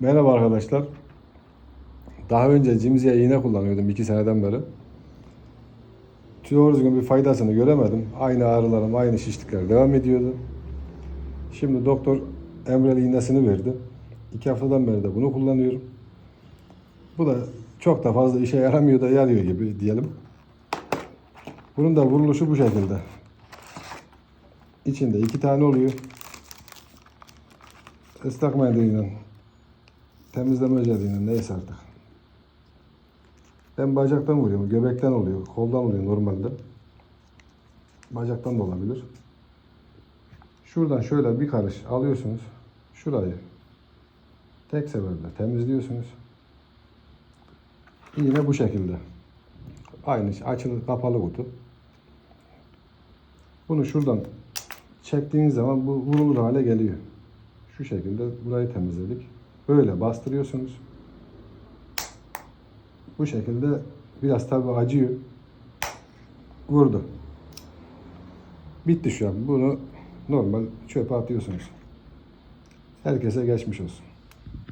Merhaba arkadaşlar. Daha önce cimziye iğne kullanıyordum 2 seneden beri. Doğru düzgün bir faydasını göremedim. Aynı ağrılarım, aynı şişlikler devam ediyordu. Şimdi doktor Emreli iğnesini verdi. 2 haftadan beri de bunu kullanıyorum. Bu da çok da fazla işe yaramıyor da yarıyor gibi diyelim. Bunun da vuruluşu bu şekilde. İçinde iki tane oluyor. Islak mendiliyle temizleme özelliğine neyse artık. Ben bacaktan vuruyorum. Göbekten oluyor. Koldan oluyor normalde. Bacaktan da olabilir. Şuradan şöyle bir karış alıyorsunuz. Şurayı tek seferde temizliyorsunuz. Yine bu şekilde. Aynı şey, açılı kapalı kutu. Bunu şuradan çektiğiniz zaman bu vurulur hale geliyor. Şu şekilde burayı temizledik. Böyle bastırıyorsunuz. Bu şekilde biraz tabi acıyor. Vurdu. Bitti şu an. Bunu normal çöpe atıyorsunuz. Herkese geçmiş olsun.